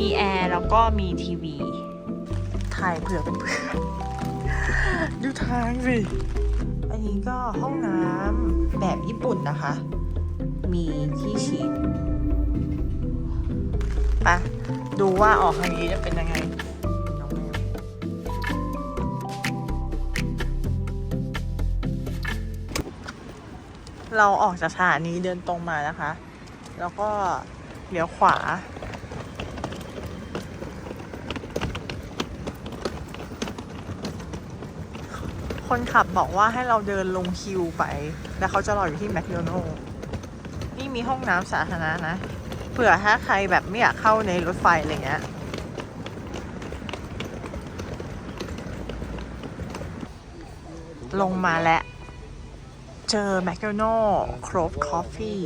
มีแอร์ แล้วก็มีทีวี ถ่ายเผื่อเป็นเพื่อนดูทางสิ อันนี้ก็ห้องน้ำแบบญี่ปุ่นนะคะ มีที่ฉีดไปะดูว่าออกทางนี้จะเป็นยังไงเราออกจากสถานีเดินตรงมานะคะ แล้วก็เลี้ยวขวา คนขับบอกว่าให้เราเดินลงคิวไป แล้วเขาจะรออยู่ที่แมคโดนัลล์นี่มีห้องน้ำสาธารณะนะเผื่อถ้าใครแบบไม่อยากเข้าในรถไฟอะไรเงี้ยลงมาแล้ว เจอแมคโดนัลล์ครบคอฟฟี่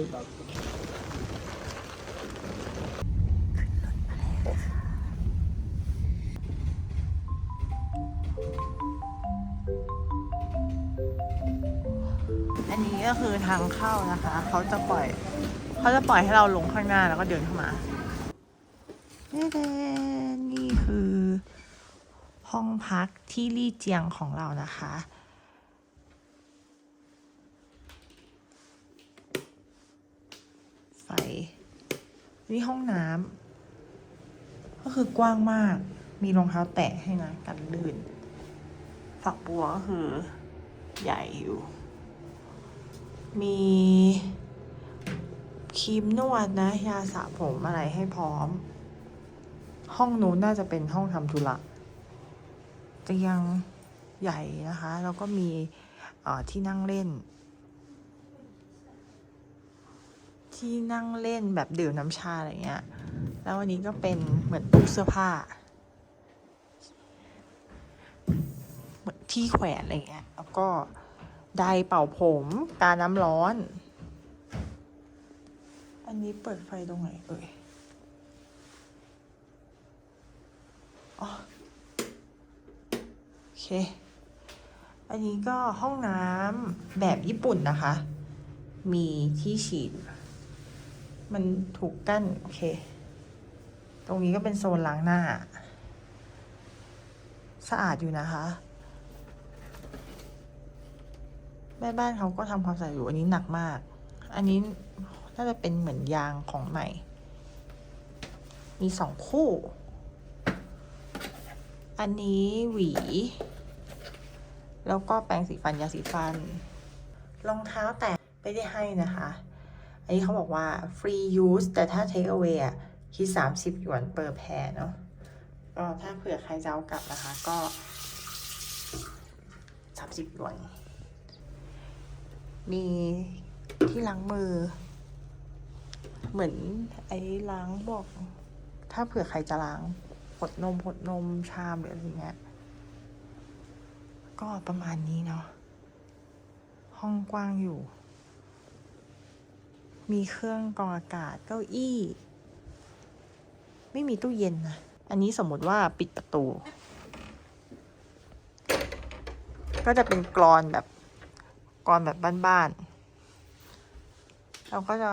ทางเข้านะคะ เขาจะปล่อย เขาจะปล่อยให้เราลงข้างหน้าแล้วก็เดินเข้ามานี่เดนนี่คือ ห้องพักที่ลี่เจียงของเรานะคะ ไฟ นี่ห้องน้ำก็คือกว้างมาก มีรองเท้าแตะให้นะ กันลื่น ฝักบัวก็คือใหญ่อยู่ มีครีมนวดนะยาสระผมอะไรให้พร้อม ห้องนู้นน่าจะเป็นห้องทำธุระเตียงใหญ่นะคะ แล้วก็มีที่นั่งเล่น ที่นั่งเล่นแบบดื่มน้ำชาอะไรเงี้ย แล้ววันนี้ก็เป็นเหมือนตู้เสื้อผ้าเหมือนที่แขวนอะไรเงี้ย แล้วก็ ไดเป่าผมการน้ำร้อน อันนี้เปิดไฟตรงไหนเอ่ยอ๋อโอเค อันนี้ก็ห้องน้ำแบบญี่ปุ่นนะคะ มีที่ฉีด มันถูกกั้น โอเค ตรงนี้ก็เป็นโซนล้างหน้า สะอาดอยู่นะคะ แม่บ้านเขาก็ทำความสะอาดอยู่ อันนี้หนักมาก อันนี้น่าจะเป็นเหมือนยางของใหม่ มีสองคู่ อันนี้หวี แล้วก็แปรงสีฟันยาสีฟัน รองเท้าแตะไม่ได้ให้นะคะ อันนี้เขาบอกว่า free use แต่ถ้า take away อะคิด 30 หยวนเปอร์แพรเนาะก็ถ้าเผื่อใครจะเอากลับนะคะก็ 30 หยวน มีที่ล้างมือ เหมือนไอ้ล้างบอก ถ้าเผื่อใครจะล้างผดนมผดนมชามหรืออะไรเงี้ย ก็ประมาณนี้เนาะ ห้องกว้างอยู่ มีเครื่องกรองอากาศเก้าอี้ ไม่มีตู้เย็นนะ อันนี้สมมติว่าปิดประตู ก็จะเป็นกรอนแบบ กรอนแบบบ้านๆ เราก็จะ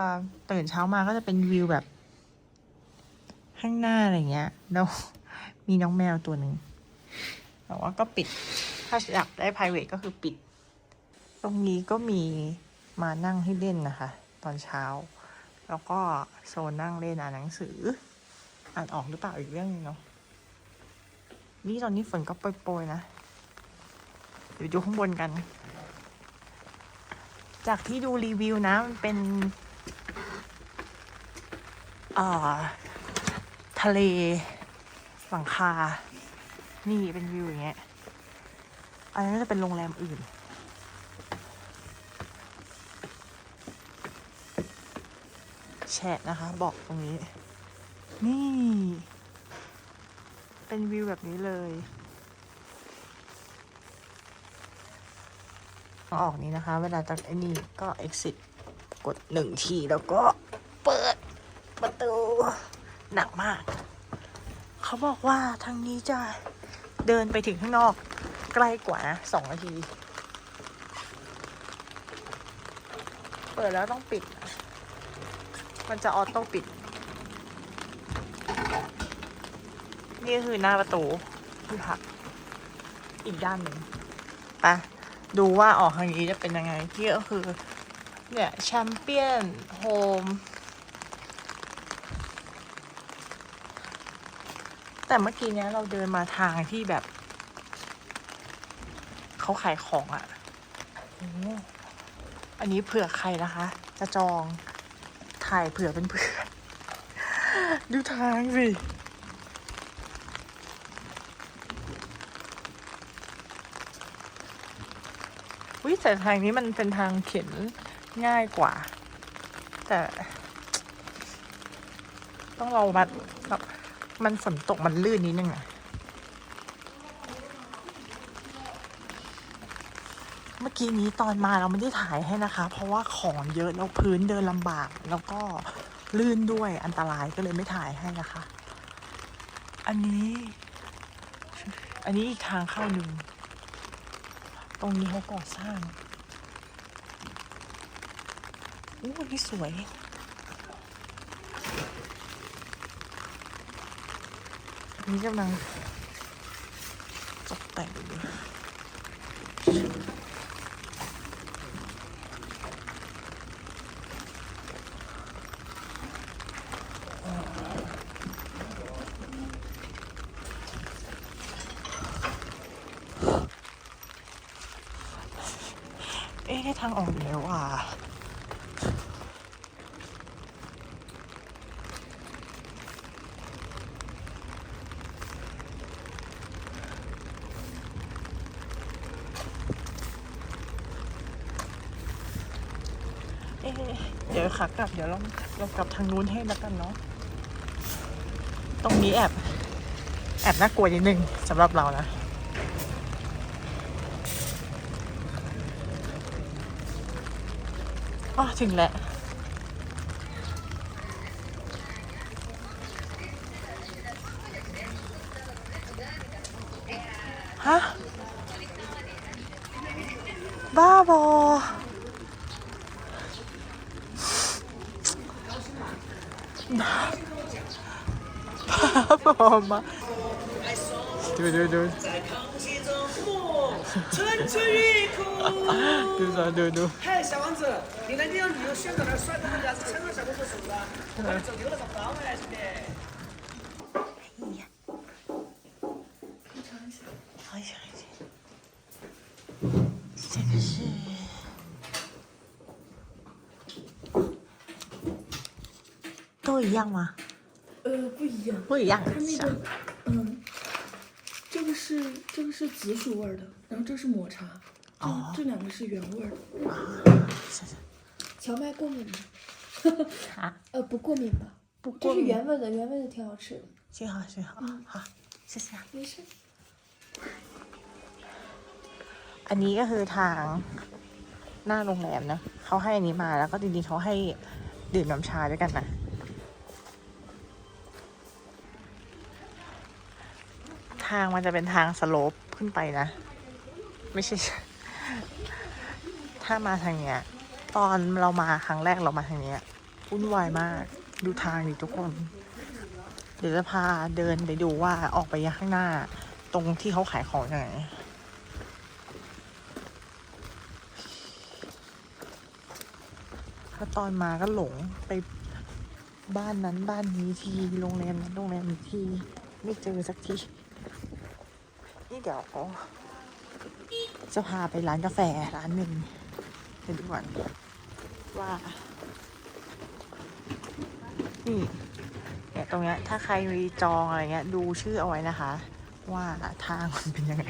ตื่นเช้ามาก็จะเป็นวิวแบบ ข้างหน้าอะไรเงี้ย แล้วมีน้องแมวตัวหนึ่งแต่ว่าก็ปิด ถ้าอยากได้ private ก็คือปิด ตรงนี้ก็มีมานั่งให้เล่นนะคะ ตอนเช้า แล้วก็โซนนั่งเล่นอ่านหนังสือ อ่านออกหรือเปล่าอีกเรื่องหนึงเนาะ นี่ตอนนี้ฝนก็โปรยๆนะ เดี๋ยวดูข้างบนกัน จากที่ดูรีวิวนะ มันเป็นทะเลหลังคา นี่เป็นวิวอย่างเงี้ย อันนั้นจะเป็นโรงแรมอื่น แชะนะคะ บอกตรงนี้ นี่ เป็นวิวแบบนี้เลย ทาออกนี้นะคะ เวลาจากไอ้นี่ก็ exit กดหนึ่งทีแล้วก็เปิดประตูหนักมาก เขาบอกว่าทางนี้จะเดินไปถึงข้างนอกใกล้กว่านะสองนาที เปิดแล้วต้องปิด มันจะออโต้ปิด นี่คือหน้าประตูที่พักอีกด้านหนึ่งไป ดูว่าออกทางนี้จะเป็นยังไงที่ก็คือ เนี่ยแชมเปี้ยนโฮมแต่เมื่อกี้เนี้ยเราเดินมาทางที่แบบ เขาขายของอะ่ะอันนี้เผื่อใครนะคะ จะจองถ่ายเผื่อเป็นเพื่อดูทางสิ วิแต่ทางนี้มันเป็นทางเข็นง่ายกว่า แต่ ต้องเราบัดแบบมันฝนตกมันลื่นนิดนึงอะเมื่อกี้นี้ตอนมาเราไม่ได้ถ่ายให้นะคะ เพราะว่าของเยอะแล้วพื้นเดินลำบาก แล้วก็ลื่นด้วยอันตรายก็เลยไม่ถ่ายให้นะคะ อันนี้ อันนี้อีกทางเข้าหนึ่ง ตรงนี้เขาก่อสร้างอู้นี่สวยอันนี้กำลังตกแต่ง ทางออกอยู่แล้วอะเอ๊ะเดี๋ยวขากลับเดี๋ยวเราเรากลับทางนู้นให้แล้วกันเนาะ ตรงนี้แอบ แอบน่ากลัวนิดนึงสำหรับเรานะ อ๋อถึงแล้วฮะ บ้าบอ บ้าบอมาดูดูดู 春春欲哭。对，对对。小王子，你来这样旅游宣传的帅哥，家是穿着小哥作服啊。走丢了嘛？放回来这。哎呀，尝一下。尝一下，这个是都一样吗？呃，不一样。不一样，它那个，嗯，这个是这个是紫薯味儿的。后这是抹茶，这、哦这两个是原味儿的。是是荞麦过敏吗？啊，呃，不过敏吧？这是不过敏原味的，原味的挺好吃的，幸好幸好好，谢谢啊。没事。 อันนี้ก็คือทางหน้าโรงแรมนะเขาให้อันนี้มาแล้วก็จริงๆเขาให้ดื่มน้ำชาด้วยกันนะ ทางมันจะเป็นทางสโลปขึ้นไปนะ ไม่ใช่ ถ้ามาทางเนี้ย ตอนเรามาครั้งแรกเรามาทางเนี้ยวุ่นวายมาก ดูทางดิทุกคน เดี๋ยวจะพาเดินไปดูว่าออกไปยังข้างหน้า ตรงที่เขาขายของยังไงถ้าตอนมาก็หลงไปบ้านนั้นบ้านนี้ทีโรงแรมนั้นโรงแรมนี้ที ไม่เจอสักที นี่เดี๋ยว จะพาไปร้านกาแฟร้านหนึ่งเดี๋ยวดูก่อนว่า นี่เนี่ยตรงเนี้ยถ้าใครมีจองอะไรเงี้ย ดูชื่อเอาไว้นะคะ ว่าทางมันเป็นยังไง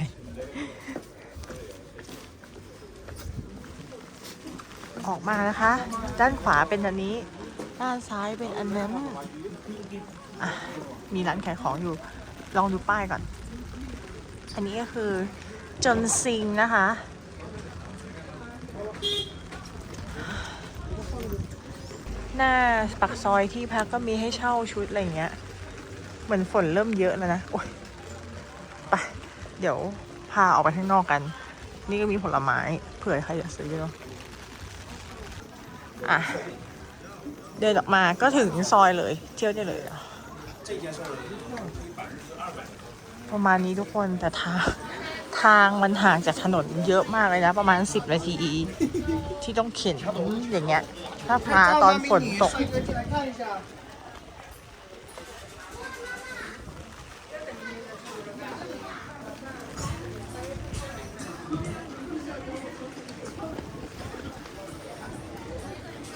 ออกมานะคะ ด้านขวาเป็นอันนี้ ด้านซ้ายเป็นอันนั้นมีร้านขายของอยู่ ลองดูป้ายก่อน อันนี้ก็คือ จนซิงนะคะ หน้าปักซอยที่พักก็มีให้เช่าชุดอะไรเงี้ย เหมือนฝนเริ่มเยอะแล้วนะ โอ๊ยไปเดี๋ยวพาออกไปข้างนอกกัน นี่ก็มีผลไม้เผื่อใครอยากซื้อเนาะอะ เดินออกมาก็ถึงซอยเลย เที่ยวได้เลยอะประมาณนี้ทุกคนแต่ทาง ทางมันห่างจากถนนเยอะมากเลยนะ ประมาณสิบนาที ที่ต้องเข็นอย่างเงี้ย ถ้าฟ้าตอนฝนตก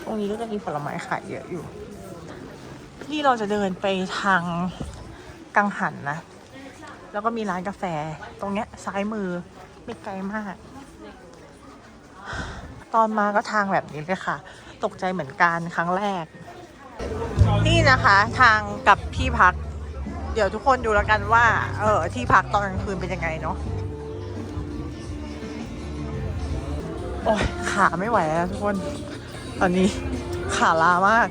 ตรงนี้ก็จะมีผลไม้ขายเยอะอยู่ที่เราจะเดินไปทางกังหันนะ แล้วก็มีร้านกาแฟ ตรงเนี้ยซ้ายมือไม่ไกลมาก ตอนมาก็ทางแบบนี้เลยค่ะ ตกใจเหมือนกันครั้งแรก นี่นะคะทางกับที่พัก เดี๋ยวทุกคนดูแล้วกันว่า เออที่พักตอนกลางคืนเป็นยังไงเนาะโอ้ยขาไม่ไหวแล้วทุกคน ตอนนี้ขาลามาก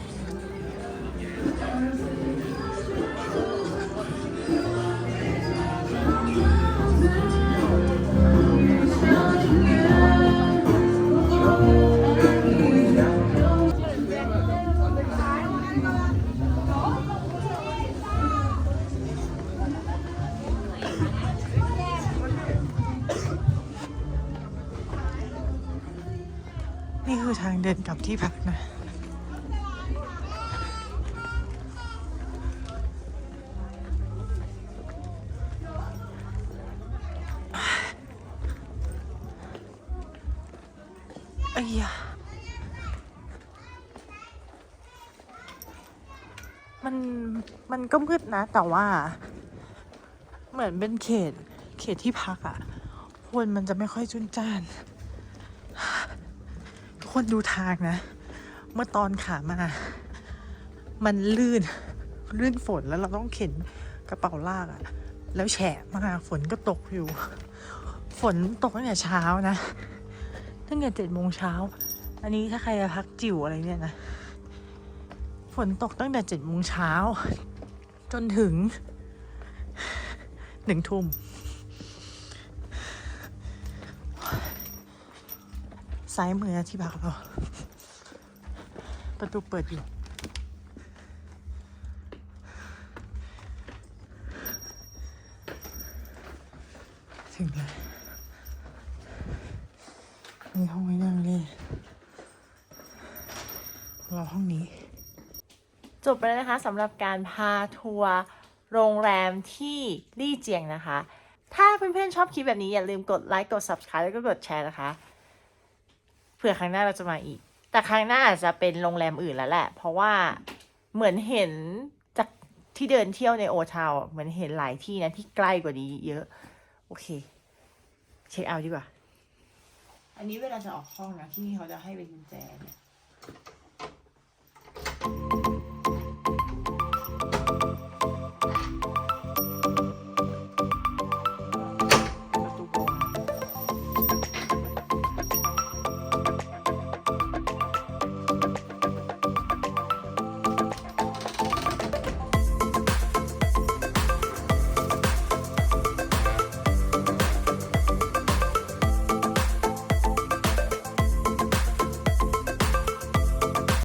ยมันมันก็มืดนะ แต่ว่า เหมือนเป็นเขต เขตที่พักอะ่ะคนมันจะไม่ค่อยจุนจ้าน ทุกคนดูทางนะ เมื่อตอนขามา มันลื่น ลื่นฝนแล้วเราต้องเข็นกระเป๋าลากอะ แล้วแฉะมากฝนก็ตกอยู่ ฝนตกตั้งแต่เช้านะ ตั้งแต่เจ็ดโมงเช้า อันนี้ถ้าใครจะพักจิ๋วอะไรเนี่ยนะ ฝนตกตั้งแต่เจ็ดโมงเช้า จนถึงหนึ่งทุ่ม ซ้ายมือที่พักเรา ประตูเปิดอยู่ถึงแล้ว มีห้องไว้นั่งเล่นเราห้องนี้ จบไปแล้วนะคะสำหรับการพาทัวร์โรงแรมที่ลี่เจียงนะคะ ถ้าเพื่อนๆชอบคลิปแบบนี้อย่าลืมกดไลค์กด subscribe แล้วก็กดแชร์นะคะ เผื่อครั้งหน้าเราจะมาอีก แต่ครั้งหน้าอาจจะเป็นโรงแรมอื่นแล้วแหละ เพราะว่าเหมือนเห็นจากที่เดินเที่ยวในโอทาวเหมือนเห็นหลายที่นะที่ใกล้กว่านี้เยอะ โอเค เช็คเอาท์ดีกว่า อันนี้เวลาจะออกห้องนะที่นี่เขาจะให้เป็นกุญแจเนี่ย